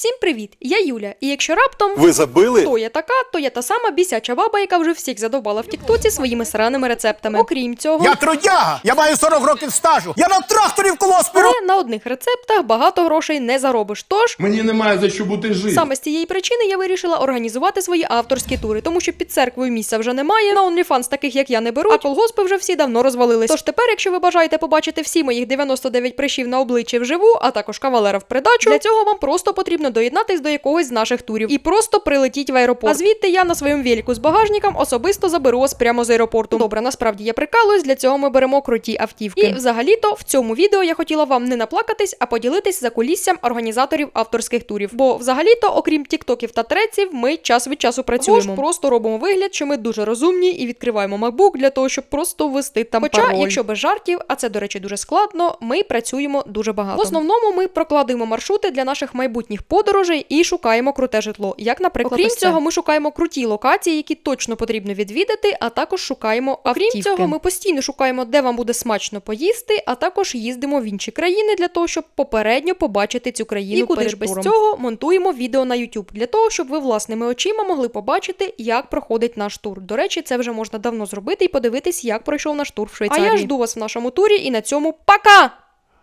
Всім привіт! Я Юля. І якщо раптом Ви забили? хто я така, то я та сама бісяча баба, яка вже всіх задовбала в Тіктоці своїми сраними рецептами. Окрім цього, Я трудяга, я маю 40 років стажу. Я на тракторі в колос але на одних рецептах багато грошей не заробиш. Тож Мені немає за що бути жити. Саме з цієї причини я вирішила організувати свої авторські тури, тому що під церквою місця вже немає. На OnlyFans таких як я не беру, а колгоспи вже всі давно розвалились. Тож тепер, якщо ви бажаєте побачити всі моїх 99 прищів на обличчі вживу, а також кавалера в придачу, для цього вам просто потрібно доєднатись до якогось з наших турів і просто прилетіть в аеропорт. А звідти я на своєму велику з багажником особисто заберу вас прямо з аеропорту. Добре, насправді я прикалуюсь, для цього ми беремо круті автівки. І взагалі-то в цьому відео я хотіла вам не наплакатись, а поділитись за куліссям організаторів авторських турів. Бо взагалі-то, окрім тіктоків та треців, ми час від часу працюємо. Або ж просто робимо вигляд, що ми дуже розумні і відкриваємо MacBook для того, щоб просто ввести там Хоча, пароль. якщо без жартів, а це, до речі, дуже складно, ми працюємо дуже багато. В основному ми прокладуємо маршрути для наших майбутніх подорожей і шукаємо круте житло. Як, наприклад, Окрім ось це. цього, ми шукаємо круті локації, які точно потрібно відвідати, а також шукаємо автівки. Окрім цього, ми постійно шукаємо, де вам буде смачно поїсти, а також їздимо в інші країни для того, щоб попередньо побачити цю країну. І куди перед ж без туром. цього монтуємо відео на YouTube для того, щоб ви власними очима могли побачити, як проходить наш тур. До речі, це вже можна давно зробити і подивитись, як пройшов наш тур в Швейцарії. А я жду вас в нашому турі, і на цьому пока!